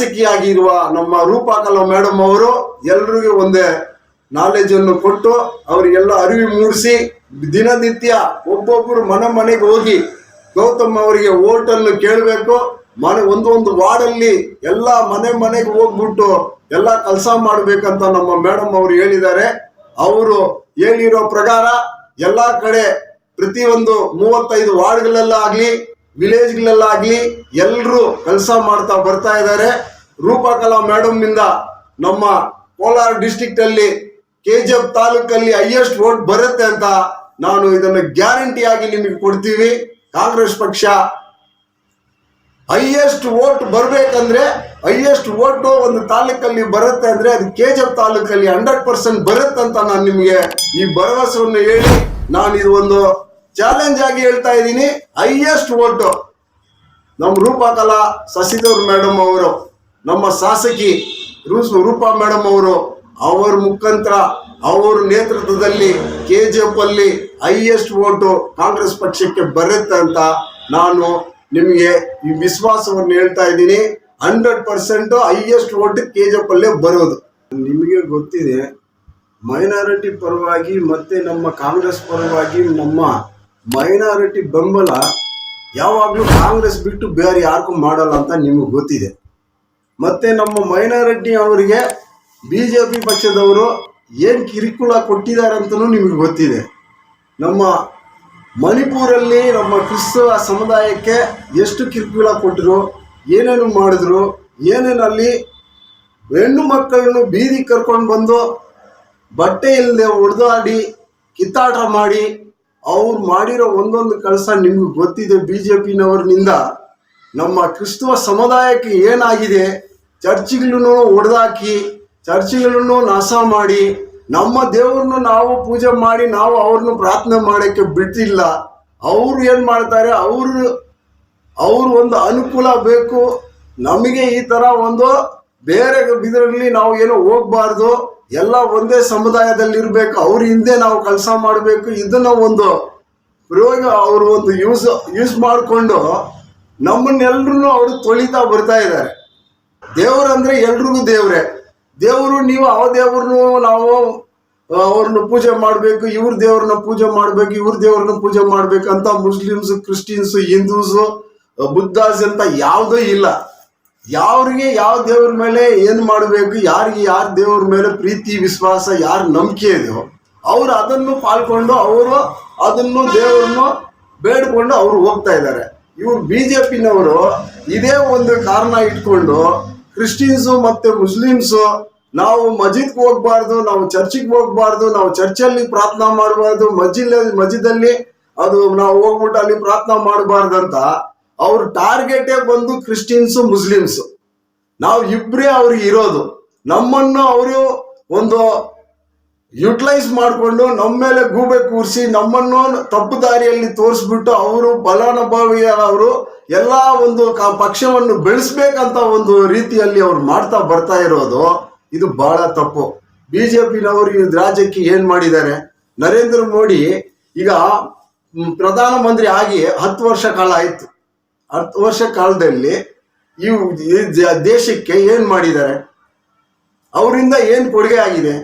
ಶಾಸಕಿಯಾಗಿರುವ ನಮ್ಮ ರೂಪಾಕಲ ಮೇಡಮ್ ಅವರು ಎಲ್ರಿಗೂ ಒಂದೇ ನಾಲೆಜ್ ಅನ್ನು ಕೊಟ್ಟು ಅವರಿಗೆಲ್ಲ ಅರಿವು ಮೂಡಿಸಿ ದಿನನಿತ್ಯ ಒಬ್ಬೊಬ್ಬರು ಮನೆ ಮನೆಗೆ ಹೋಗಿ ಗೌತಮ್ ಅವರಿಗೆ ಓಟನ್ನು ಕೇಳಬೇಕು. ಮನೆ ಒಂದೊಂದು ವಾರ್ಡಲ್ಲಿ ಎಲ್ಲ ಮನೆ ಮನೆಗೆ ಹೋಗ್ಬಿಟ್ಟು ಎಲ್ಲ ಕೆಲಸ ಮಾಡಬೇಕಂತ ನಮ್ಮ ಮೇಡಮ್ ಅವರು ಹೇಳಿದ್ದಾರೆ. ಅವರು ಹೇಳಿರೋ ಪ್ರಕಾರ ಎಲ್ಲಾ ಕಡೆ ಪ್ರತಿಯೊಂದು ಮೂವತ್ತೈದು ವಾರ್ಡ್ಗಳಲ್ಲಾಗ್ಲಿ ವಿಲೇಜ್ಗಳಲ್ಲಾಗ್ಲಿ ಎಲ್ಲರೂ ಕೆಲಸ ಮಾಡ್ತಾ ಬರ್ತಾ ಇದ್ದಾರೆ. ರೂಪಕಲಾ ಮೇಡಮ್ನಿಂದ ನಮ್ಮ ಕೋಲಾರ ಡಿಸ್ಟಿಕ್ ಅಲ್ಲಿ ಕೆ ಜಿ ಎಫ್ ತಾಲೂಕಲ್ಲಿ ಹೈಯೆಸ್ಟ್ ವೋಟ್ ಬರುತ್ತೆ ಅಂತ ನಾನು ಇದನ್ನು ಗ್ಯಾರಂಟಿ ಆಗಿ ನಿಮಗೆ ಕೊಡ್ತೀವಿ. ಕಾಂಗ್ರೆಸ್ ಪಕ್ಷ ಹೈಯೆಸ್ಟ್ ವೋಟ್ ಬರಬೇಕಂದ್ರೆ ಹೈಯೆಸ್ಟ್ ವೋಟ್ ಒಂದು ತಾಲೂಕಲ್ಲಿ ಬರುತ್ತೆ ಅಂದ್ರೆ ಅದು ಕೆ ಜಿ ಎಫ್ ತಾಲೂಕಲ್ಲಿ ಹಂಡ್ರೆಡ್ ಪರ್ಸೆಂಟ್ ಬರುತ್ತೆ ಅಂತ ನಾನು ನಿಮಗೆ ಈ ಭರವಸೆಯನ್ನು ಹೇಳಿ ನಾನು ಇದು ಒಂದು ಚಾಲೆಂಜ್ ಆಗಿ ಹೇಳ್ತಾ ಇದ್ದೀನಿ ಹೈಯೆಸ್ಟ್ ವೋಟ್ ನಮ್ಮ ರೂಪಕಲಾ ಶಶಿಧರ್ ಮೇಡಮ್ ಅವರು, ನಮ್ಮ ಶಾಸಕಿ ರೂಸ್ ರೂಪಾ ಮೇಡಮ್ ಅವರು, ಅವರ ಮುಖಾಂತರ, ಅವರ ನೇತೃತ್ವದಲ್ಲಿ ಕೆ ಜಿ ಎಫ್ ಅಲ್ಲಿ ಹೈಯೆಸ್ಟ್ ವೋಟು ಕಾಂಗ್ರೆಸ್ ಪಕ್ಷಕ್ಕೆ ಬರುತ್ತೆ ಅಂತ ನಾನು ನಿಮಗೆ ಈ ವಿಶ್ವಾಸವನ್ನು ಹೇಳ್ತಾ ಇದ್ದೀನಿ. Hundred percent highest vote K G F ಅಲ್ಲೇ ಬರೋದು. ನಿಮಗೆ ಗೊತ್ತಿದೆ ಮೈನಾರಿಟಿ ಪರವಾಗಿ ಮತ್ತೆ ನಮ್ಮ ಕಾಂಗ್ರೆಸ್ ಪರವಾಗಿ ನಮ್ಮ ಮೈನಾರಿಟಿ ಬೆಂಬಲ ಯಾವಾಗಲೂ ಕಾಂಗ್ರೆಸ್ ಬಿಟ್ಟು ಬೇರೆ ಯಾರಿಗೂ ಮಾಡಲ್ಲ ಅಂತ ನಿಮಗೆ ಗೊತ್ತಿದೆ. ಮತ್ತೆ ನಮ್ಮ ಮೈನಾರಿಟಿ ಅವರಿಗೆ ಬಿ ಜೆ ಪಿ ಪಕ್ಷದವರು ಏನು ಕಿರಿಕುಳ ಕೊಟ್ಟಿದ್ದಾರೆ ಅಂತಲೂ ನಿಮಗೆ ಗೊತ್ತಿದೆ. ನಮ್ಮ ಮಣಿಪುರಲ್ಲಿ ನಮ್ಮ ಕ್ರಿಸ್ತ ಸಮುದಾಯಕ್ಕೆ ಎಷ್ಟು ಕಿರಿಕುಳ ಕೊಟ್ಟರು ಏನೇನು ಮಾಡಿದ್ರು, ಏನೇನಲ್ಲಿ ಹೆಣ್ಣು ಮಕ್ಕಳನ್ನು ಬೀದಿ ಕರ್ಕೊಂಡು ಬಂದು ಬಟ್ಟೆ ಇಲ್ಲದೆ ಹೊಡೆದಾಡಿ ಕಿತ್ತಾಟ ಮಾಡಿ ಅವ್ರು ಮಾಡಿರೋ ಒಂದೊಂದು ಕೆಲಸ ನಿಮ್ಗೆ ಗೊತ್ತಿದೆ ಬಿ ಜೆ ಪಿನವ್ರನಿಂದ ನಮ್ಮ ಕ್ರಿಸ್ತವ ಸಮುದಾಯಕ್ಕೆ ಏನಾಗಿದೆ? ಚರ್ಚ್ಗಳನ್ನು ಒಡೆದಾಕಿ, ಚರ್ಚ್ಗಳನ್ನು ನಾಶ ಮಾಡಿ, ನಮ್ಮ ದೇವ್ರನ್ನ ನಾವು ಪೂಜೆ ಮಾಡಿ, ನಾವು ಅವ್ರನ್ನ ಪ್ರಾರ್ಥನೆ ಮಾಡೋಕ್ಕೆ ಬಿಡ್ತಿಲ್ಲ. ಅವ್ರು ಏನು ಮಾಡ್ತಾರೆ? ಅವರು, ಅವ್ರ ಒಂದು ಅನುಕೂಲ ಬೇಕು. ನಮಗೆ ಈ ತರ ಒಂದು ಬೇರೆ ಇದರಲ್ಲಿ ನಾವು ಏನೋ ಹೋಗ್ಬಾರ್ದು. ಎಲ್ಲ ಒಂದೇ ಸಮುದಾಯದಲ್ಲಿ ಇರಬೇಕು, ಅವ್ರ ಹಿಂದೆ ನಾವು ಕೆಲಸ ಮಾಡಬೇಕು, ಇದನ್ನ ಒಂದು ಪ್ರಯೋಗ ಅವರು ಒಂದು ಯೂಸ್ ಯೂಸ್ ಮಾಡಿಕೊಂಡು ನಮ್ಮನ್ನೆಲ್ಲರೂ ಅವರು ತೊಳಿತಾ ಬರ್ತಾ ಇದ್ದಾರೆ. ದೇವರಂದ್ರೆ ಎಲ್ರಿಗೂ ದೇವ್ರೆ. ದೇವರು ನೀವು ಆ ದೇವ್ರನ್ನು ನಾವು ಅವ್ರನ್ನ ಪೂಜೆ ಮಾಡಬೇಕು, ಇವ್ರ ದೇವ್ರನ್ನ ಪೂಜೆ ಮಾಡಬೇಕು, ಇವ್ರ ದೇವ್ರನ್ನ ಪೂಜೆ ಮಾಡಬೇಕು ಅಂತ ಮುಸ್ಲಿಮ್ಸ್ ಕ್ರಿಶ್ಚಿಯನ್ಸ್ ಹಿಂದೂಸ್, ಬುದ್ಧಾಸ್ ಅಂತ ಯಾವುದೂ ಇಲ್ಲ. ಯಾವ್ರಿಗೆ ಯಾವ ದೇವ್ರ ಮೇಲೆ ಏನು ಮಾಡಬೇಕು, ಯಾರಿಗೆ ಯಾರ ದೇವ್ರ ಮೇಲೆ ಪ್ರೀತಿ, ವಿಶ್ವಾಸ, ಯಾರ ನಂಬಿಕೆ ಇದೆಯೋ ಅವ್ರು ಅದನ್ನು ಪಾಲ್ಕೊಂಡು ಅವರು ಅದನ್ನು ದೇವರನ್ನು ಬೇಡ್ಕೊಂಡು ಅವರು ಹೋಗ್ತಾ ಇದ್ದಾರೆ. ಇವರು ಬಿ ಜೆ ಪಿನವರು ಇದೇ ಒಂದು ಕಾರಣ ಇಟ್ಕೊಂಡು ಕ್ರಿಶ್ಚಿಯನ್ಸು ಮತ್ತೆ ಮುಸ್ಲಿಮ್ಸು ನಾವು ಮಜಿದ್ಗೆ ಹೋಗ್ಬಾರ್ದು, ನಾವು ಚರ್ಚಿಗೆ ಹೋಗ್ಬಾರ್ದು, ನಾವು ಚರ್ಚಲ್ಲಿ ಪ್ರಾರ್ಥನಾ ಮಾಡಬಾರ್ದು ಮಜಿಲ್ ಮಜಿದಲ್ಲಿ ಅದು ನಾವು ಹೋಗ್ಬಿಟ್ಟು ಅಲ್ಲಿ ಪ್ರಾರ್ಥನಾ ಮಾಡಬಾರ್ದು ಅಂತ ಅವ್ರ ಟಾರ್ಗೆಟೇ ಬಂದು ಕ್ರಿಶ್ಚಿಯನ್ಸ್ ಮುಸ್ಲಿಮ್ಸು ನಾವು ಇಬ್ಬರೇ ಅವ್ರಿಗೆ ಇರೋದು. ನಮ್ಮನ್ನು ಅವರು ಒಂದು ಯುಟಿಲೈಸ್ ಮಾಡಿಕೊಂಡು ನಮ್ಮ ಮೇಲೆ ಗೂಬೆ ಕೂರಿಸಿ ನಮ್ಮನ್ನು ತಪ್ಪು ದಾರಿಯಲ್ಲಿ ತೋರಿಸ್ಬಿಟ್ಟು ಅವರು ಫಲಾನುಭವಿಯವರು ಎಲ್ಲ ಒಂದು ಪಕ್ಷವನ್ನು ಬೆಳೆಸ್ಬೇಕಂತ ಒಂದು ರೀತಿಯಲ್ಲಿ ಅವ್ರು ಮಾಡ್ತಾ ಬರ್ತಾ ಇರೋದು, ಇದು ಬಹಳ ತಪ್ಪು. ಬಿ ಜೆ ಪಿನವರು ರಾಜ್ಯಕ್ಕೆ ಏನ್ ಮಾಡಿದ್ದಾರೆ? ನರೇಂದ್ರ ಮೋದಿ ಈಗ ಪ್ರಧಾನ ಪ್ರಧಾನಮಂತ್ರಿ ಆಗಿ ಹತ್ತು ವರ್ಷ ಕಾಲ ಆಯ್ತು. ಹತ್ತು ವರ್ಷ ಕಾಲದಲ್ಲಿ ಈ ದೇಶಕ್ಕೆ ಏನ್ ಮಾಡಿದ್ದಾರೆ? ಅವರಿಂದ ಏನ್ ಕೊಡುಗೆ ಆಗಿದೆ?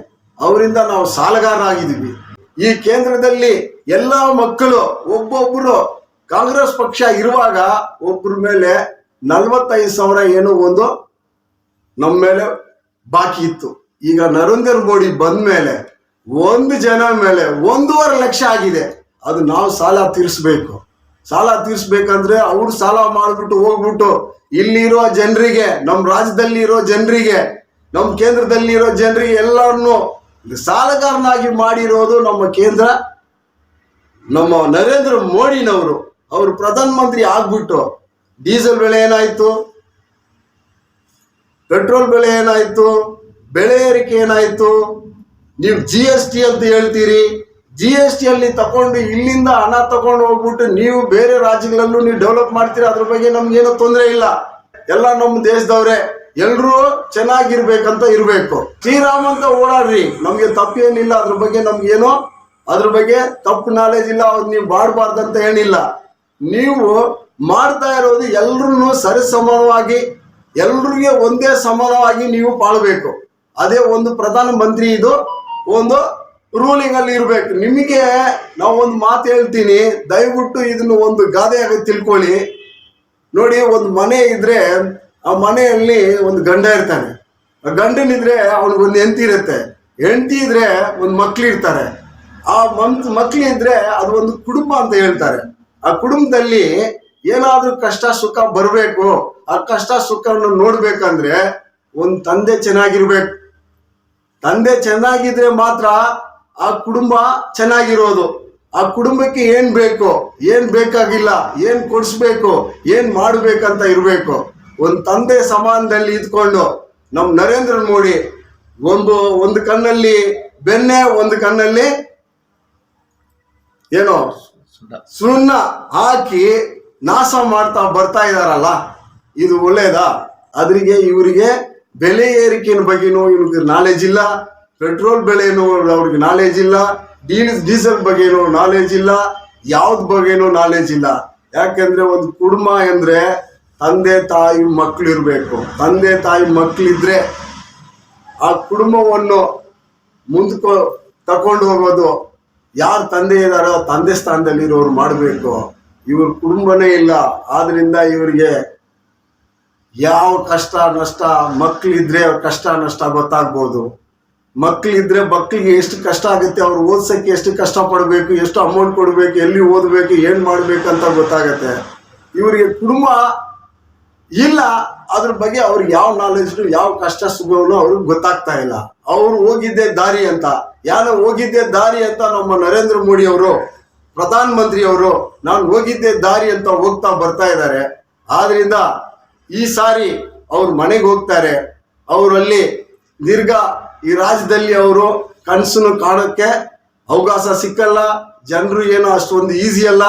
ಅವರಿಂದ ನಾವು ಸಾಲಗಾರರಾಗಿದ್ದೀವಿ. ಈ ಕೇಂದ್ರದಲ್ಲಿ ಎಲ್ಲ ಮಕ್ಕಳು ಒಬ್ಬೊಬ್ಬರು ಕಾಂಗ್ರೆಸ್ ಪಕ್ಷ ಇರುವಾಗ ಒಬ್ಬರ ಮೇಲೆ ನಲ್ವತ್ತೈದು ಸಾವಿರ ಏನೋ ಒಂದು ನಮ್ಮ ಮೇಲೆ ಬಾಕಿ ಇತ್ತು. ಈಗ ನರೇಂದ್ರ ಮೋದಿ ಬಂದ ಮೇಲೆ ಒಂದು ಜನ ಮೇಲೆ ಒಂದೂವರೆ ಲಕ್ಷ ಆಗಿದೆ. ಅದು ನಾವು ಸಾಲ ತೀರಿಸ್ಬೇಕು. ಸಾಲ ತೀರಿಸ್ಬೇಕಂದ್ರೆ ಅವ್ರು ಸಾಲ ಮಾಡಿಬಿಟ್ಟು ಹೋಗ್ಬಿಟ್ಟು ಇಲ್ಲಿರೋ ಜನರಿಗೆ ನಮ್ಮ ರಾಜ್ಯದಲ್ಲಿ ಇರೋ ಜನರಿಗೆ ನಮ್ಮ ಕೇಂದ್ರದಲ್ಲಿ ಇರೋ ಜನರಿಗೆ ಎಲ್ಲರನ್ನು ಸಾಲಗಾರನಾಗಿ ಮಾಡಿರೋದು ನಮ್ಮ ಕೇಂದ್ರ, ನಮ್ಮ ನರೇಂದ್ರ ಮೋದಿನವರು. ಅವರು ಪ್ರಧಾನ ಮಂತ್ರಿ ಆಗ್ಬಿಟ್ಟು ಡೀಸೆಲ್ ಬೆಲೆ ಏನಾಯ್ತು? ಪೆಟ್ರೋಲ್ ಬೆಲೆ ಏನಾಯ್ತು? ಬೆಳೆ ಏರಿಕೆ ಏನಾಯ್ತು? ನೀವು ಜಿ ಎಸ್ ಟಿ ಅಂತ ಹೇಳ್ತೀರಿ. ಜಿ ಎಸ್ ಟಿ ಅಲ್ಲಿ ತಕೊಂಡು ಇಲ್ಲಿಂದ ಹಣ ತಗೊಂಡು ಹೋಗ್ಬಿಟ್ಟು ನೀವು ಬೇರೆ ರಾಜ್ಯಗಳಲ್ಲೂ ನೀವು ಡೆವಲಪ್ ಮಾಡ್ತೀರಾ, ಅದ್ರ ಬಗ್ಗೆ ನಮ್ಗೇನು ತೊಂದರೆ ಇಲ್ಲ. ಎಲ್ಲ ನಮ್ಮ ದೇಶದವ್ರೆ, ಎಲ್ರೂ ಚೆನ್ನಾಗಿರ್ಬೇಕಂತ ಇರ್ಬೇಕು. ಶ್ರೀರಾಮ್ ಅಂತ ಓಡಾಡ್ರಿ, ನಮ್ಗೆ ತಪ್ಪೇನಿಲ್ಲ, ಅದ್ರ ಬಗ್ಗೆ ನಮ್ಗೇನು, ಅದ್ರ ಬಗ್ಗೆ ತಪ್ಪು ನಾಲೆಜ್ ಇಲ್ಲ, ಅವ್ರು ನೀವು ಅಂತ ಏನಿಲ್ಲ. ನೀವು ಮಾಡ್ತಾ ಇರೋದು ಎಲ್ರೂ ಸರಿಸಮಾನವಾಗಿ ಎಲ್ರಿಗೆ ಒಂದೇ ಸಮಾನವಾಗಿ ನೀವು ಪಾಳಬೇಕು. ಅದೇ ಒಂದು ಪ್ರಧಾನ ಮಂತ್ರಿ ಇದು, ಒಂದು ರೂಲಿಂಗ್ ಅಲ್ಲಿ ಇರ್ಬೇಕು. ನಿಮಗೆ ನಾವು ಒಂದು ಮಾತು ಹೇಳ್ತೀನಿ. ದಯವಿಟ್ಟು ಇದನ್ನು ಒಂದು ಗಾದೆಯಾಗಿ ತಿಳ್ಕೊಳ್ಳಿ. ನೋಡಿ, ಒಂದು ಮನೆ ಇದ್ರೆ ಆ ಮನೆಯಲ್ಲಿ ಒಂದು ಗಂಡ ಇರ್ತಾನೆ. ಆ ಗಂಡನಿದ್ರೆ ಅವ್ನಿಗೊಂದು ಹೆಂಡತಿ ಇರುತ್ತೆ. ಹೆಂಡತಿ ಇದ್ರೆ ಒಂದು ಮಕ್ಳು ಇರ್ತಾರೆ. ಆ ಮಂತ್ ಮಕ್ಳು ಇದ್ರೆ ಅದು ಒಂದು ಕುಟುಂಬ ಅಂತ ಹೇಳ್ತಾರೆ. ಆ ಕುಟುಂಬದಲ್ಲಿ ಏನಾದ್ರೂ ಕಷ್ಟ, ಸುಖ ಬರಬೇಕು. ಆ ಕಷ್ಟ, ಸುಖವನ್ನು ನೋಡ್ಬೇಕಂದ್ರೆ ಒಂದು ತಂದೆ ಚೆನ್ನಾಗಿರ್ಬೇಕು. ತಂದೆ ಚೆನ್ನಾಗಿದ್ರೆ ಮಾತ್ರ ಆ ಕುಟುಂಬ ಚೆನ್ನಾಗಿರೋದು. ಆ ಕುಟುಂಬಕ್ಕೆ ಏನ್ ಬೇಕು, ಏನ್ ಬೇಕಾಗಿಲ್ಲ, ಏನ್ ಕೊಡಿಸ್ಬೇಕು, ಏನ್ ಮಾಡ್ಬೇಕಂತ ಇರಬೇಕು. ಒಂದು ತಂದೆ ಸಮಾನದಲ್ಲಿ ಇದ್ಕೊಂಡು ನಮ್ ನರೇಂದ್ರ ಮೋದಿ ಒಂದು ಒಂದು ಕಣ್ಣಲ್ಲಿ ಬೆನ್ನೆ, ಒಂದು ಕಣ್ಣಲ್ಲಿ ಏನೋ ಸುಣ್ಣ ಹಾಕಿ ನಾಶ ಮಾಡ್ತಾ ಬರ್ತಾ ಇದಾರಲ್ಲ, ಇದು ಒಳ್ಳೇದಾ? ಅದ್ರಿಗೆ ಇವರಿಗೆ ಬೆಲೆ ಏರಿಕೆಯ ಬಗ್ಗೆನೂ ಇವ್ರಿಗೆ ನಾಲೆಜ್ ಇಲ್ಲ. ಪೆಟ್ರೋಲ್ ಬೆಲೆನೂ ಅವ್ರಿಗೆ ನಾಲೆಜ್ ಇಲ್ಲ. ಡೀಲ್ ಡೀಸೆಲ್ ಬಗ್ಗೆನೂ ನಾಲೆಜ್ ಇಲ್ಲ. ಯಾವ್ದ್ ಬಗ್ಗೆನೂ ನಾಲೆಜ್ ಇಲ್ಲ. ಯಾಕೆಂದ್ರೆ ಒಂದು ಕುಟುಂಬ ಎಂದ್ರೆ ತಂದೆ, ತಾಯಿ ಮಕ್ಕಳು ಇರಬೇಕು. ತಂದೆ, ತಾಯಿ ಮಕ್ಕಳಿದ್ರೆ ಆ ಕುಟುಂಬವನ್ನು ಮುಂದಕ್ಕೆ ತಕೊಂಡು ಹೋಗೋದು ಯಾರು ತಂದೆ ಇದ್ದಾರೋ ತಂದೆ ಸ್ಥಾನದಲ್ಲಿ ಇರೋರು ಮಾಡಬೇಕು. ಇವ್ರ ಕುಟುಂಬನೇ ಇಲ್ಲ. ಆದ್ರಿಂದ ಇವರಿಗೆ ಯಾವ ಕಷ್ಟ, ನಷ್ಟ ಮಕ್ಕಳಿದ್ರೆ ಕಷ್ಟ, ನಷ್ಟ ಗೊತ್ತಾಗ್ಬೋದು. ಮಕ್ಳಿದ್ರೆ ಮಕ್ಕಳಿಗೆ ಎಷ್ಟು ಕಷ್ಟ ಆಗುತ್ತೆ, ಅವ್ರು ಓದ್ಸಕ್ಕೆ ಎಷ್ಟು ಕಷ್ಟ ಪಡಬೇಕು, ಎಷ್ಟು ಅಮೌಂಟ್ ಕೊಡಬೇಕು, ಎಲ್ಲಿ ಓದಬೇಕು, ಏನ್ ಮಾಡ್ಬೇಕು ಅಂತ ಗೊತ್ತಾಗತ್ತೆ. ಇವರಿಗೆ ಕುಟುಂಬ ಇಲ್ಲ, ಅದ್ರ ಬಗ್ಗೆ ಅವ್ರಿಗೆ ಯಾವ ನಾಲೆಜ್ ಯಾವ ಕಷ್ಟ ಸುಖವನ್ನು ಅವ್ರಿಗೆ ಗೊತ್ತಾಗ್ತಾ ಇಲ್ಲ. ಅವ್ರು ಹೋಗಿದ್ದೆ ದಾರಿ ಅಂತ. ಯಾರೋ ಹೋಗಿದ್ದೆ ದಾರಿ ಅಂತ ನಮ್ಮ ನರೇಂದ್ರ ಮೋದಿ ಅವರು, ಪ್ರಧಾನ ಮಂತ್ರಿ ಅವರು, ನಾನು ಹೋಗಿದ್ದೆ ದಾರಿ ಅಂತ ಹೋಗ್ತಾ ಬರ್ತಾ ಇದ್ದಾರೆ. ಆದ್ರಿಂದ ಈ ಸಾರಿ ಅವ್ರ ಮನೆಗೆ ಹೋಗ್ತಾರೆ. ಅವರಲ್ಲಿ ದೀರ್ಘ ಈ ರಾಜ್ಯದಲ್ಲಿ ಅವರು ಕನಸನ್ನು ಕಾಣೋಕ್ಕೆ ಅವಕಾಶ ಸಿಕ್ಕಲ್ಲ. ಜನರು ಏನು ಅಷ್ಟೊಂದು ಈಸಿ ಅಲ್ಲ.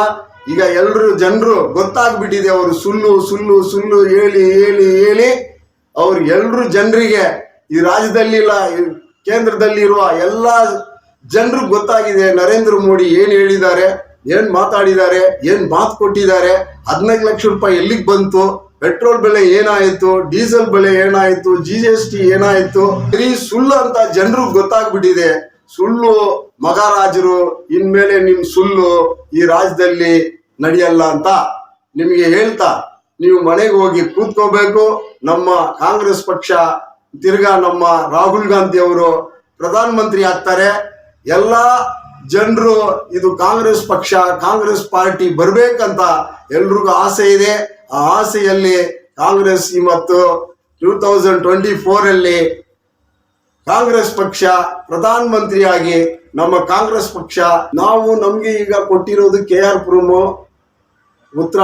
ಈಗ ಎಲ್ಲರೂ ಜನರು ಗೊತ್ತಾಗ್ಬಿಟ್ಟಿದೆ ಅವರು ಸುಳ್ಳು ಸುಳ್ಳು ಸುಳ್ಳು ಹೇಳಿ ಹೇಳಿ ಹೇಳಿ. ಅವ್ರು ಎಲ್ಲರೂ ಜನರಿಗೆ ಈ ರಾಜ್ಯದಲ್ಲಿ ಇಲ್ಲ ಕೇಂದ್ರದಲ್ಲಿ ಇರುವ ಎಲ್ಲ ಜನರು ಗೊತ್ತಾಗಿದೆ. ನರೇಂದ್ರ ಮೋದಿ ಏನು ಹೇಳಿದ್ದಾರೆ, ಏನು ಮಾತಾಡಿದ್ದಾರೆ, ಏನು ಮಾತು ಕೊಟ್ಟಿದ್ದಾರೆ. ಹದಿನೈದು ಲಕ್ಷ ರೂಪಾಯಿ ಎಲ್ಲಿಗೆ ಬಂತು? ಪೆಟ್ರೋಲ್ ಬೆಲೆ ಏನಾಯ್ತು, ಡೀಸೆಲ್ ಬೆಲೆ ಏನಾಯ್ತು ಜಿ ಎಸ್ ಟಿ ಏನಾಯ್ತು, ಬರೀ ಸುಳ್ಳು ಅಂತ ಜನರಿಗೆ ಗೊತ್ತಾಗ್ಬಿಟ್ಟಿದೆ. ಸುಳ್ಳು ಮಹಾರಾಜರು, ಇನ್ಮೇಲೆ ನಿಮ್ ಸುಳ್ಳು ಈ ರಾಜ್ಯದಲ್ಲಿ ನಡೆಯಲ್ಲ ಅಂತ ನಿಮಗೆ ಹೇಳ್ತಾ, ನೀವು ಮನೆಗೆ ಹೋಗಿ ಕೂತ್ಕೋಬೇಕು. ನಮ್ಮ ಕಾಂಗ್ರೆಸ್ ಪಕ್ಷ, ತಿರ್ಗಾ ನಮ್ಮ ರಾಹುಲ್ ಗಾಂಧಿ ಅವರು ಪ್ರಧಾನ ಮಂತ್ರಿ ಆಗ್ತಾರೆ. ಎಲ್ಲಾ ಜನರು ಇದು ಕಾಂಗ್ರೆಸ್ ಪಕ್ಷ, ಕಾಂಗ್ರೆಸ್ ಪಾರ್ಟಿ ಬರ್ಬೇಕಂತ ಎಲ್ರಿಗೂ ಆಸೆ ಇದೆ. ಆ ಆಸೆಯಲ್ಲಿ ಕಾಂಗ್ರೆಸ್ ಮತ್ತು ಟೂ ತೌಸಂಡ್ ಟ್ವೆಂಟಿ ಫೋರ್ ಅಲ್ಲಿ ಕಾಂಗ್ರೆಸ್ ಪಕ್ಷ ಪ್ರಧಾನ ಮಂತ್ರಿಯಾಗಿ ನಮ್ಮ ಕಾಂಗ್ರೆಸ್ ಪಕ್ಷ, ನಾವು ನಮ್ಗೆ ಈಗ ಕೊಟ್ಟಿರೋದು ಕೆ ಆರ್ ಪುರಮು ಉತ್ತರ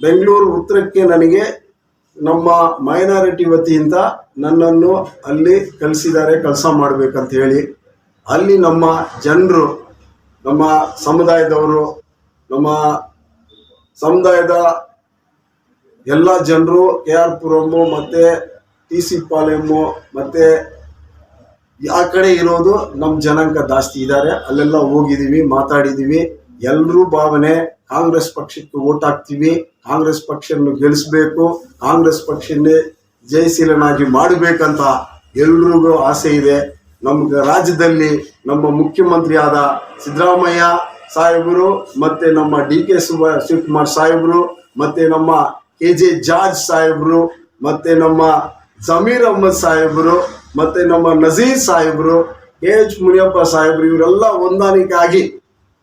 ಬೆಂಗಳೂರು ಉತ್ತರಕ್ಕೆ ನನಗೆ ನಮ್ಮ ಮೈನಾರಿಟಿ ವತಿಯಿಂದ ನನ್ನನ್ನು ಅಲ್ಲಿ ಕಲಿಸಿದ್ದಾರೆ ಕೆಲಸ ಮಾಡ್ಬೇಕಂತ ಹೇಳಿ. ಅಲ್ಲಿ ನಮ್ಮ ಜನರು ನಮ್ಮ ಸಮುದಾಯದವರು, ನಮ್ಮ ಸಮುದಾಯದ ಎಲ್ಲ ಜನರು ಕೆ ಆರ್ ಪುರಮ್ಮು ಮತ್ತೆ ಟಿ ಸಿ ಪಾಲೆಮ್ಮು ಮತ್ತೆ ಆ ಕಡೆ ಇರೋದು ನಮ್ಮ ಜನಾಂಗ ಜಾಸ್ತಿ ಇದ್ದಾರೆ. ಅಲ್ಲೆಲ್ಲ ಹೋಗಿದ್ದೀವಿ, ಮಾತಾಡಿದ್ದೀವಿ. ಎಲ್ಲರೂ ಭಾವನೆ ಕಾಂಗ್ರೆಸ್ ಪಕ್ಷಕ್ಕೆ ಓಟ್ ಹಾಕ್ತೀವಿ. ಕಾಂಗ್ರೆಸ್ ಪಕ್ಷವನ್ನು ಗೆಲ್ಲಿಸ್ಬೇಕು. ಕಾಂಗ್ರೆಸ್ ಪಕ್ಷನೇ ಜಯಶೀಲನಾಗಿ ಮಾಡಬೇಕಂತ ಎಲ್ರಿಗೂ ಆಸೆ ಇದೆ. ನಮ್ಗೆ ರಾಜ್ಯದಲ್ಲಿ ನಮ್ಮ ಮುಖ್ಯಮಂತ್ರಿ ಆದ ಸಿದ್ದರಾಮಯ್ಯ ಸಾಹೇಬರು, ಮತ್ತೆ ನಮ್ಮ ಡಿ ಕೆ ಶಿವ ಶಿವಕುಮಾರ್ ಸಾಹೇಬರು, ಮತ್ತೆ ನಮ್ಮ ಕೆ ಜೆ ಜಾರ್ಜ್ ಸಾಹೇಬರು, ಮತ್ತೆ ನಮ್ಮ ಜಮೀರ್ ಅಹಮದ್ ಸಾಹೇಬರು, ಮತ್ತೆ ನಮ್ಮ ನಜೀರ್ ಸಾಹೇಬರು ಕೆ ಎಚ್ ಮುನಿಯಪ್ಪ ಸಾಹೇಬರು, ಇವರೆಲ್ಲ ಹೊಂದಾಣಿಕೆ ಆಗಿ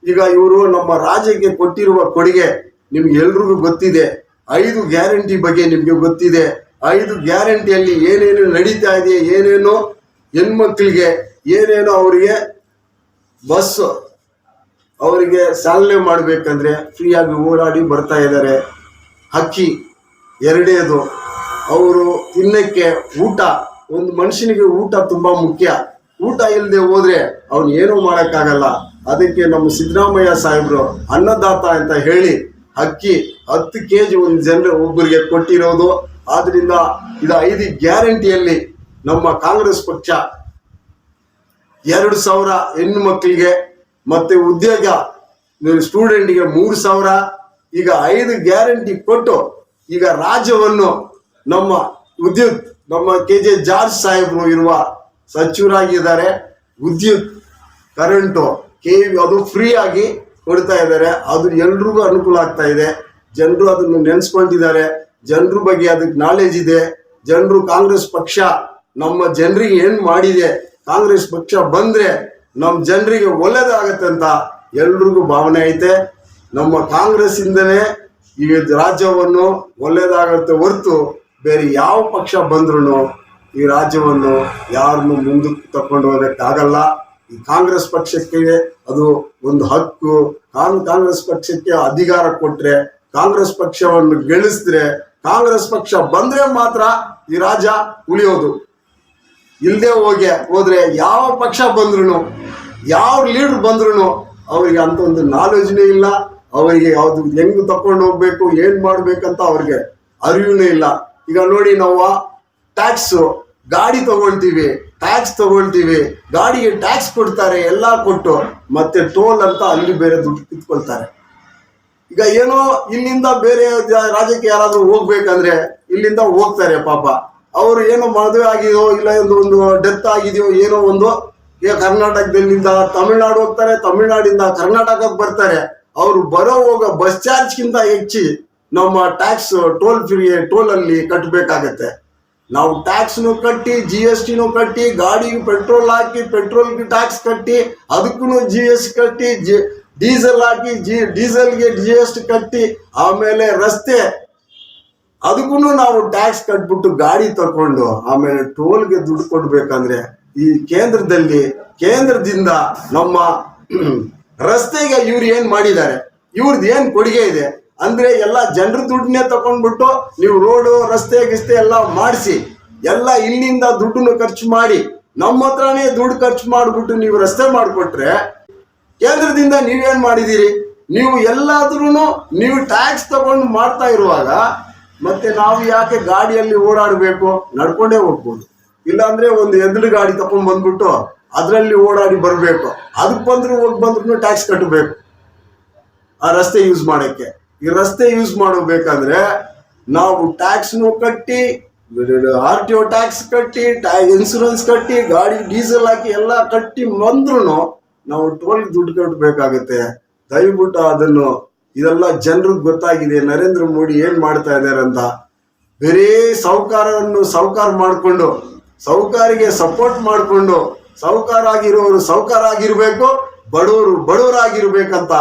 ಈಗ ಇವರು ನಮ್ಮ ರಾಜ್ಯಕ್ಕೆ ಕೊಟ್ಟಿರುವ ಕೊಡುಗೆ ನಿಮ್ಗೆ ಎಲ್ರಿಗೂ ಗೊತ್ತಿದೆ. ಐದು ಗ್ಯಾರಂಟಿ ಬಗ್ಗೆ ನಿಮ್ಗೆ ಗೊತ್ತಿದೆ. ಐದು ಗ್ಯಾರಂಟಿಯಲ್ಲಿ ಏನೇನು ನಡೀತಾ ಇದೆ, ಏನೇನು ಹೆಣ್ಮಕ್ಳಿಗೆ ಏನೇನು ಅವರಿಗೆ ಬಸ್ ಅವರಿಗೆ ಚಾಲನೆ ಮಾಡಬೇಕಂದ್ರೆ ಫ್ರೀಯಾಗಿ ಓಡಾಡಿ ಬರ್ತಾ ಇದ್ದಾರೆ. ಅಕ್ಕಿ ಎರಡೇದು ಅವರು ತಿನ್ನಕ್ಕೆ ಊಟ, ಒಂದು ಮನುಷ್ಯನಿಗೆ ಊಟ ತುಂಬಾ ಮುಖ್ಯ. ಊಟ ಇಲ್ಲದೆ ಹೋದ್ರೆ ಅವನು ಏನೂ ಮಾಡೋಕ್ಕಾಗಲ್ಲ. ಅದಕ್ಕೆ ನಮ್ಮ ಸಿದ್ದರಾಮಯ್ಯ ಸಾಹೇಬರು ಅನ್ನದಾತ ಅಂತ ಹೇಳಿ ಅಕ್ಕಿ ಹತ್ತು ಕೆ ಜಿ ಒಂದು ಜನರು ಒಬ್ಬರಿಗೆ ಕೊಟ್ಟಿರೋದು. ಆದ್ರಿಂದ ಇದು ಐದು ಗ್ಯಾರಂಟಿಯಲ್ಲಿ ನಮ್ಮ ಕಾಂಗ್ರೆಸ್ ಪಕ್ಷ ಎರಡು ಸಾವಿರ ಹೆಣ್ಣು ಮಕ್ಕಳಿಗೆ ಮತ್ತೆ ಉದ್ಯೋಗ. ಸ್ಟೂಡೆಂಟ್ಗೆ ಮೂರು ಸಾವಿರ, ಈಗ ಐದು ಗ್ಯಾರಂಟಿ ಕೊಟ್ಟು ಈಗ ರಾಜ್ಯವನ್ನು ನಮ್ಮ ವಿದ್ಯುತ್ ನಮ್ಮ ಕೆ ಜೆ ಜಾರ್ಜ್ ಸಾಹೇಬ್ರು ಇರುವ ಸಚಿವರಾಗಿದ್ದಾರೆ. ವಿದ್ಯುತ್ ಕರೆಂಟು ಕೆ, ಅದು ಫ್ರೀ ಆಗಿ ಕೊಡ್ತಾ ಇದ್ದಾರೆ. ಅದು ಎಲ್ರಿಗೂ ಅನುಕೂಲ ಆಗ್ತಾ ಇದೆ. ಜನರು ಅದನ್ನು ನೆನೆಸ್ಕೊಂಡಿದ್ದಾರೆ. ಜನರ ಬಗ್ಗೆ ಅದಕ್ಕೆ ನಾಲೆಜ್ ಇದೆ. ಜನರು ಕಾಂಗ್ರೆಸ್ ಪಕ್ಷ ನಮ್ಮ ಜನರಿಗೆ ಏನು ಮಾಡಿದೆ ಕಾಂಗ್ರೆಸ್ ಪಕ್ಷ ಬಂದ್ರೆ ನಮ್ಮ ಜನರಿಗೆ ಒಳ್ಳೇದಾಗತ್ತೆ ಅಂತ ಎಲ್ರಿಗೂ ಭಾವನೆ ಐತೆ. ನಮ್ಮ ಕಾಂಗ್ರೆಸ್ ಇಂದನೇ ಈ ರಾಜ್ಯವನ್ನು ಒಳ್ಳೇದಾಗತ್ತೆ ಹೊರ್ತು ಬೇರೆ ಯಾವ ಪಕ್ಷ ಬಂದ್ರೂ ಈ ರಾಜ್ಯವನ್ನು ಯಾರನ್ನು ಮುಂದಕ್ಕೆ ತಕೊಂಡು ಹೋಗೋಕ್ಕಾಗಲ್ಲ ಈ ಕಾಂಗ್ರೆಸ್ ಪಕ್ಷಕ್ಕೆ ಅದು ಒಂದು ಹಕ್ಕು. ಕಾಂಗ್- ಕಾಂಗ್ರೆಸ್ ಪಕ್ಷಕ್ಕೆ ಅಧಿಕಾರ ಕೊಟ್ಟರೆ ಕಾಂಗ್ರೆಸ್ ಪಕ್ಷವನ್ನು ಗೆಲ್ಲಿಸಿದ್ರೆ, ಕಾಂಗ್ರೆಸ್ ಪಕ್ಷ ಬಂದ್ರೆ ಮಾತ್ರ ಈ ರಾಜ್ಯ ಉಳಿಯೋದು. ಇಲ್ಲದೆ ಹೋಗಿ ಹೋದ್ರೆ ಯಾವ ಪಕ್ಷ ಬಂದ್ರು ಯಾವ ಲೀಡರ್ ಬಂದ್ರು ಅವರಿಗೆ ಅಂತ ಒಂದು ನಾಲೆಜ್ನೇ ಇಲ್ಲ. ಅವರಿಗೆ ಯಾವುದು ಹೆಂಗ್ ತಕೊಂಡು ಹೋಗ್ಬೇಕು, ಏನ್ ಮಾಡ್ಬೇಕಂತ ಅವ್ರಿಗೆ ಅರಿವುನೇ ಇಲ್ಲ. ಈಗ ನೋಡಿ ನಾವು ಟ್ಯಾಕ್ಸ್ ಗಾಡಿ ತಗೊಳ್ತೀವಿ ಟ್ಯಾಕ್ಸ್ ತಗೊಳ್ತೀವಿ. ಗಾಡಿಗೆ ಟ್ಯಾಕ್ಸ್ ಕೊಡ್ತಾರೆ, ಎಲ್ಲ ಕೊಟ್ಟು ಮತ್ತೆ ಟೋಲ್ ಅಂತ ಅಲ್ಲಿ ಬೇರೆ ದುಡ್ಡು ಕಿತ್ಕೊಳ್ತಾರೆ. ಈಗ ಏನೋ ಇಲ್ಲಿಂದ ಬೇರೆ ರಾಜ್ಯಕ್ಕೆ ಯಾರಾದ್ರೂ ಹೋಗ್ಬೇಕಂದ್ರೆ ಇಲ್ಲಿಂದ ಹೋಗ್ತಾರೆ ಪಾಪ. ಅವರು ಏನೋ ಮದುವೆ ಆಗಿದೆಯೋ ಇಲ್ಲ ಒಂದು ಒಂದು ಡೆತ್ ಆಗಿದೆಯೋ ಏನೋ ಒಂದು, ಈಗ ಕರ್ನಾಟಕದಲ್ಲಿಂದ ತಮಿಳ್ನಾಡು ಹೋಗ್ತಾರೆ, ತಮಿಳ್ನಾಡಿಂದ ಕರ್ನಾಟಕಕ್ಕೆ ಬರ್ತಾರೆ. ಅವರು ಬರೋ ಹೋಗೋ ಬಸ್ ಚಾರ್ಜ್ಗಿಂತ ಹೆಚ್ಚಿ ನಮ್ಮ ಟ್ಯಾಕ್ಸ್ ಟೋಲ್ ಫ್ರೀ ಟೋಲ್ ಅಲ್ಲಿ ಕಟ್ಟಬೇಕಾಗತ್ತೆ ನಾವು ಟ್ಯಾಕ್ಸ್ನು ಕಟ್ಟಿ ಜಿ ಎಸ್ ಟಿನೂ ಕಟ್ಟಿ, ಗಾಡಿಗೆ ಪೆಟ್ರೋಲ್ ಹಾಕಿ ಪೆಟ್ರೋಲ್ಗೆ ಟ್ಯಾಕ್ಸ್ ಕಟ್ಟಿ ಅದಕ್ಕೂ ಜಿ ಎಸ್ ಕಟ್ಟಿ ಜಿ ಡೀಸೆಲ್ ಹಾಕಿ ಜಿ ಡೀಸೆಲ್ಗೆ ಜಿ ಎಸ್ ಟಿ ಕಟ್ಟಿ, ಆಮೇಲೆ ರಸ್ತೆ ಅದಕ್ಕೂ ನಾವು ಟ್ಯಾಕ್ಸ್ ಕಟ್ಬಿಟ್ಟು ಗಾಡಿ ತಕೊಂಡು ಆಮೇಲೆ ಟೋಲ್ಗೆ ದುಡ್ಡು ಕೊಡ್ಬೇಕಂದ್ರೆ ಈ ಕೇಂದ್ರದಲ್ಲಿ, ಕೇಂದ್ರದಿಂದ ನಮ್ಮ ರಸ್ತೆಗೆ ಇವ್ರು ಏನ್ ಮಾಡಿದ್ದಾರೆ? ಇವ್ರದ್ದು ಏನ್ ಕೊಡುಗೆ ಇದೆ? ಅಂದ್ರೆ ಎಲ್ಲ ಜನರ ದುಡ್ಡನ್ನೇ ತಕೊಂಡ್ಬಿಟ್ಟು ನೀವು ರೋಡು, ರಸ್ತೆ, ಗಿಸ್ತೆ ಎಲ್ಲ ಮಾಡಿಸಿ, ಎಲ್ಲ ಇಲ್ಲಿಂದ ದುಡ್ಡನ್ನು ಖರ್ಚು ಮಾಡಿ, ನಮ್ಮ ಹತ್ರನೇ ದುಡ್ಡು ಖರ್ಚು ಮಾಡಿಬಿಟ್ಟು ನೀವು ರಸ್ತೆ ಮಾಡಿಕೊಟ್ರೆ, ಕೇಂದ್ರದಿಂದ ನೀವೇನ್ ಮಾಡಿದ್ದೀರಿ? ನೀವು ಎಲ್ಲಾದ್ರೂ ನೀವು ಟ್ಯಾಕ್ಸ್ ತಗೊಂಡು ಮಾಡ್ತಾ ಇರುವಾಗ ಮತ್ತೆ ನಾವು ಯಾಕೆ ಗಾಡಿಯಲ್ಲಿ ಓಡಾಡಬೇಕು? ನಡ್ಕೊಂಡೇ ಹೋಗ್ಬೋದು. ಇಲ್ಲಾಂದ್ರೆ ಒಂದು ಎದುರು ಗಾಡಿ ತಕೊಂಡ್ ಬಂದ್ಬಿಟ್ಟು ಅದರಲ್ಲಿ ಓಡಾಡಿ ಬರಬೇಕು. ಅದಕ್ಕೆ ಬಂದ್ರು ಹೋಗಿ ಬಂದ್ರು ಟ್ಯಾಕ್ಸ್ ಕಟ್ಟಬೇಕು ಆ ರಸ್ತೆ ಯೂಸ್ ಮಾಡಕ್ಕೆ. ಈ ರಸ್ತೆ ಯೂಸ್ ಮಾಡಬೇಕಂದ್ರೆ ನಾವು ಟ್ಯಾಕ್ಸ್ನು ಕಟ್ಟಿ ಆರ್ ಟಿ ಒ ಟ್ಯಾಕ್ಸ್ ಕಟ್ಟಿ ಇನ್ಸೂರೆನ್ಸ್ ಕಟ್ಟಿ, ಗಾಡಿ ಡೀಸೆಲ್ ಹಾಕಿ ಎಲ್ಲ ಕಟ್ಟಿ ಬಂದ್ರು ನಾವು ಟೋಲ್ ದುಡ್ಡು ಕಟ್ಟಬೇಕಾಗತ್ತೆ ದಯವಿಟ್ಟು ಅದನ್ನು ಇದೆಲ್ಲ ಜನರಿಗೆ ಗೊತ್ತಾಗಿದೆ, ನರೇಂದ್ರ ಮೋದಿ ಏನ್ ಮಾಡ್ತಾ ಇದ್ದಾರೆ ಅಂತ. ಬರೀ ಸಾಹುಕಾರವನ್ನು ಸಾಹುಕಾರ ಮಾಡಿಕೊಂಡು, ಸಾಹುಕಾರಿಗೆ ಸಪೋರ್ಟ್ ಮಾಡಿಕೊಂಡು, ಸಾಹುಕಾರ ಆಗಿರೋರು ಸಾಹುಕಾರ ಆಗಿರ್ಬೇಕು, ಬಡವರು ಬಡವರಾಗಿರ್ಬೇಕಂತ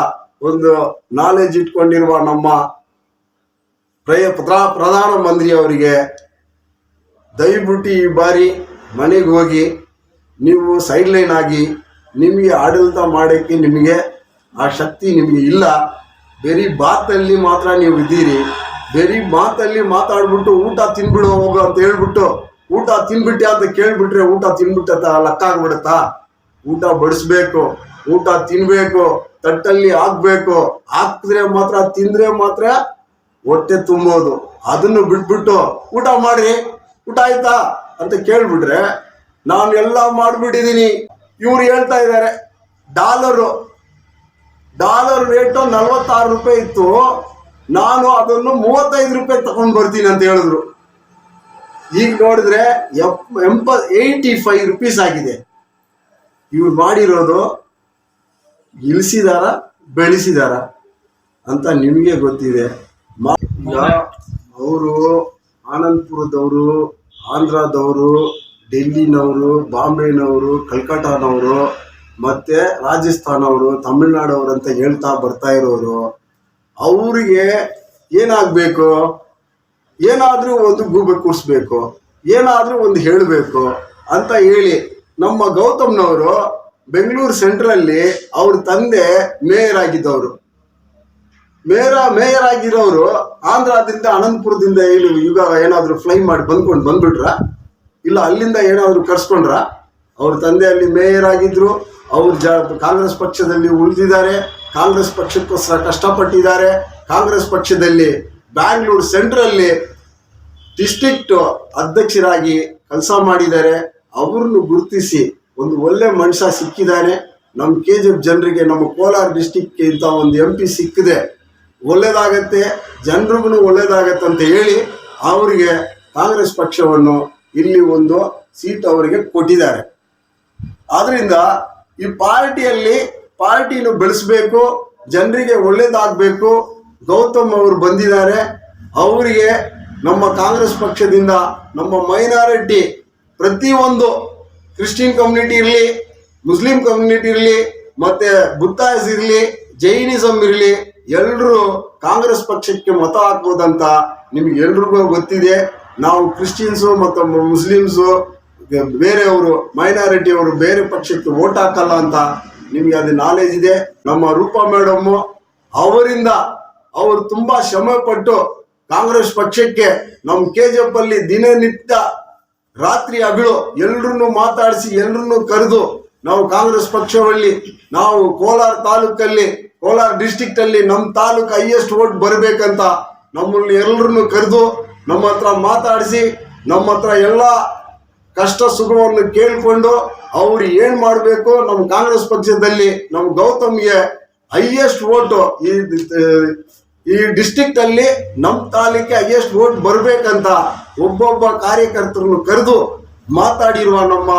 ಒಂದು ನಾಲೆಜ್ ಇಟ್ಕೊಂಡಿರುವ ನಮ್ಮ ಪ್ರಧಾನ ಮಂತ್ರಿ ಅವರಿಗೆ ದಯವಿಟ್ಟು ಈ ಬಾರಿ ಮನೆಗೆ ಹೋಗಿ, ನೀವು ಸೈಡ್ ಲೈನ್ ಆಗಿ ನಿಮಗೆ ಆಡಳಿತ ಮಾಡೋಕ್ಕೆ ನಿಮಗೆ ಆ ಶಕ್ತಿ ನಿಮಗೆ ಇಲ್ಲ. ಬರೀ ಬಾತಲ್ಲಿ ಮಾತ್ರ ನೀವು ಇದ್ದೀರಿ. ಬರೀ ಮಾತಲ್ಲಿ ಮಾತಾಡ್ಬಿಟ್ಟು ಊಟ ತಿನ್ಬಿಡೋ ಹೋಗು ಅಂತ ಹೇಳ್ಬಿಟ್ಟು ಊಟ ತಿನ್ಬಿಟ್ಟೆ ಅಂತ ಕೇಳ್ಬಿಟ್ರೆ ಊಟ ತಿನ್ಬಿಟ್ಟ ಲಕ್ಕ ಲೆಕ್ಕ ಆಗ್ಬಿಡುತ್ತಾ? ಊಟ ಬಡಿಸ್ಬೇಕು, ಊಟ ತಿನ್ಬೇಕು, ತಟ್ಟಲ್ಲಿ ಹಾಕ್ಬೇಕು. ಹಾಕಿದ್ರೆ ಮಾತ್ರ, ತಿಂದ್ರೆ ಮಾತ್ರ ಹೊಟ್ಟೆ ತುಂಬೋದು. ಅದನ್ನು ಬಿಟ್ಬಿಟ್ಟು ಊಟ ಮಾಡಿ. ಊಟ ಆಯ್ತಾ? ಅಂತ ಕೇಳ್ಬಿಟ್ರೆ ನಾನು ಎಲ್ಲ ಮಾಡ್ಬಿಟ್ಟಿದೀನಿ ಇವ್ರು ಹೇಳ್ತಾ ಇದ್ದಾರೆ, ಡಾಲರು. ಡಾಲರ್ ರೇಟು ನಲ್ವತ್ತಾರು ರೂಪಾಯಿ ಇತ್ತು. ನಾನು ಅದನ್ನು ಮೂವತ್ತೈದು ರೂಪಾಯಿ ತಗೊಂಡು ಬರ್ತೀನಿ ಅಂತ ಹೇಳಿದ್ರು. ಈಗ ನೋಡಿದ್ರೆ ಎಪ್ ಎಂಪ ಏಯ್ಟಿ ಫೈವ್ ರುಪೀಸ್ ಆಗಿದೆ. ಇವ್ರು ಮಾಡಿರೋದು ಇಳಿಸಿದಾರ ಬೆಳೆಸಿದಾರ ಅಂತ ನಿಮಗೆ ಗೊತ್ತಿದೆ. ಅವರು ಆನಂದ್ಪುರದವರು ಆಂಧ್ರದವರು ಡೆಲ್ಲಿನವರು ಬಾಂಬೆನವರು ಕಲ್ಕಟ್ಟಾನವರು ಮತ್ತೆ ರಾಜಸ್ಥಾನವರು ತಮಿಳ್ನಾಡವರು ಅಂತ ಹೇಳ್ತಾ ಬರ್ತಾ ಇರೋರು, ಅವರಿಗೆ ಏನಾಗಬೇಕು? ಏನಾದರೂ ಒಂದು ಗೂಬೆ ಕೂರಿಸ್ಬೇಕು, ಏನಾದರೂ ಒಂದು ಹೇಳಬೇಕು ಅಂತ ಹೇಳಿ ನಮ್ಮ ಗೌತಮ್ನವರು ಬೆಂಗಳೂರು ಸೆಂಟ್ರಲ್ಲಿ ಅವ್ರ ತಂದೆ ಮೇಯರ್ ಆಗಿದ್ದವರು. ಮೇಯರ್ ಮೇಯರ್ ಆಗಿರೋರು ಆಂಧ್ರದಿಂದ ಅನಂತಪುರದಿಂದ ಏನು ಯುಗ ಏನಾದರೂ ಫ್ಲೈ ಮಾಡಿ ಬಂದ್ಕೊಂಡು ಬಂದ್ಬಿಟ್ರ? ಇಲ್ಲ, ಅಲ್ಲಿಂದ ಏನಾದರೂ ಕರ್ಸ್ಕೊಂಡ್ರ? ಅವ್ರ ತಂದೆ ಅಲ್ಲಿ ಮೇಯರ್ ಆಗಿದ್ರು ಅವ್ರು ಜ ಕಾಂಗ್ರೆಸ್ ಪಕ್ಷದಲ್ಲಿ ಉಳಿದಿದ್ದಾರೆ, ಕಾಂಗ್ರೆಸ್ ಪಕ್ಷಕ್ಕೋಸ್ಕರ ಕಷ್ಟಪಟ್ಟಿದ್ದಾರೆ. ಕಾಂಗ್ರೆಸ್ ಪಕ್ಷದಲ್ಲಿ ಬ್ಯಾಂಗ್ಳೂರು ಸೆಂಟ್ರಲ್ಲಿ ಡಿಸ್ಟಿಕ್ಟ್ ಅಧ್ಯಕ್ಷರಾಗಿ ಕೆಲಸ ಮಾಡಿದ್ದಾರೆ. ಅವ್ರನ್ನು ಗುರುತಿಸಿ ಒಂದು ಒಳ್ಳೆ ಮನುಷ್ಯ ಸಿಕ್ಕಿದ್ದಾನೆ. ನಮ್ಮ ಕೆ ಜಿ ಎಫ್ ಜನರಿಗೆ, ನಮ್ಮ ಕೋಲಾರ ಡಿಸ್ಟಿಕ್ಗೆ ಇಂಥ ಒಂದು ಎಂ ಪಿ ಸಿಕ್ಕಿದೆ. ಒಳ್ಳೆಯದಾಗತ್ತೆ ಜನರಿಗೂ ಒಳ್ಳೆಯದಾಗತ್ತೆ ಅಂತ ಹೇಳಿ ಅವರಿಗೆ ಕಾಂಗ್ರೆಸ್ ಪಕ್ಷವನ್ನು ಇಲ್ಲಿ ಒಂದು ಸೀಟ್ ಅವರಿಗೆ ಕೊಟ್ಟಿದ್ದಾರೆ. ಆದ್ರಿಂದ ಈ ಪಾರ್ಟಿಯಲ್ಲಿ ಪಾರ್ಟಿನ ಬೆಳೆಸಬೇಕು, ಜನರಿಗೆ ಒಳ್ಳೇದಾಗಬೇಕು. ಗೌತಮ್ ಅವರು ಬಂದಿದ್ದಾರೆ. ಅವರಿಗೆ ನಮ್ಮ ಕಾಂಗ್ರೆಸ್ ಪಕ್ಷದಿಂದ, ನಮ್ಮ ಮೈನಾರಿಟಿ ಪ್ರತಿಯೊಂದು ಕ್ರಿಶ್ಚಿಯನ್ ಕಮ್ಯುನಿಟಿ ಇರಲಿ, ಮುಸ್ಲಿಂ ಕಮ್ಯುನಿಟಿ ಇರಲಿ, ಮತ್ತೆ ಬುತ್ತಾಯಸ್ ಇರಲಿ ಜೈನಿಸಮ್ ಇರಲಿ ಎಲ್ಲರೂ ಕಾಂಗ್ರೆಸ್ ಪಕ್ಷಕ್ಕೆ ಮತ ಹಾಕ್ಬೋದಂತ ನಿಮ್ಗೆ ಎಲ್ರಿಗೂ ಗೊತ್ತಿದೆ. ನಾವು ಕ್ರಿಶ್ಚಿಯನ್ಸು ಮತ್ತು ಮುಸ್ಲಿಮ್ಸು ಬೇರೆಯವರು ಮೈನಾರಿಟಿ ಅವರು ಬೇರೆ ಪಕ್ಷಕ್ಕೆ ಓಟ್ ಹಾಕಲ್ಲ ಅಂತ ನಿಮಗೆ ಅದು ನಾಲೆಜ್ ಇದೆ. ನಮ್ಮ ರೂಪಾ ಮೇಡಮ್ ಅವರಿಂದ ಅವರು ತುಂಬಾ ಶ್ರಮ ಪಟ್ಟು ಕಾಂಗ್ರೆಸ್ ಪಕ್ಷಕ್ಕೆ ನಮ್ಮ ಕೆ ಜಿ ಎಫ್ ಅಲ್ಲಿ ದಿನನಿತ್ಯ ರಾತ್ರಿ ಹಗಲು ಎಲ್ರನ್ನು ಮಾತಾಡಿಸಿ, ಎಲ್ರನ್ನು ಕರೆದು ನಾವು ಕಾಂಗ್ರೆಸ್ ಪಕ್ಷದಲ್ಲಿ ನಾವು ಕೋಲಾರ ತಾಲೂಕಲ್ಲಿ, ಕೋಲಾರ ಡಿಸ್ಟಿಕ್ಟ್ ಅಲ್ಲಿ ನಮ್ಮ ತಾಲೂಕು ಹೈಯೆಸ್ಟ್ ಓಟ್ ಬರಬೇಕಂತ ನಮ್ಮಲ್ಲಿ ಎಲ್ಲರನ್ನು ಕರೆದು ನಮ್ಮ ಹತ್ರ ಮಾತಾಡಿಸಿ, ನಮ್ಮ ಹತ್ರ ಎಲ್ಲ ಕಷ್ಟ ಸುಖವನ್ನು ಕೇಳಿಕೊಂಡು ಅವ್ರು ಏನ್ ಮಾಡಬೇಕು? ನಮ್ಮ ಕಾಂಗ್ರೆಸ್ ಪಕ್ಷದಲ್ಲಿ ನಮ್ಮ ಗೌತಮ್ಗೆ ಹೈಯೆಸ್ಟ್ ವೋಟು ಈ ಈ ಡಿಸ್ಟಿಕ್ಟ್ ಅಲ್ಲಿ ನಮ್ಮ ತಾಲೂಕಿಗೆ ಹೈಯೆಸ್ಟ್ ವೋಟ್ ಬರಬೇಕಂತ ಒಬ್ಬೊಬ್ಬ ಕಾರ್ಯಕರ್ತರನ್ನು ಕರೆದು ಮಾತಾಡಿರುವ ನಮ್ಮ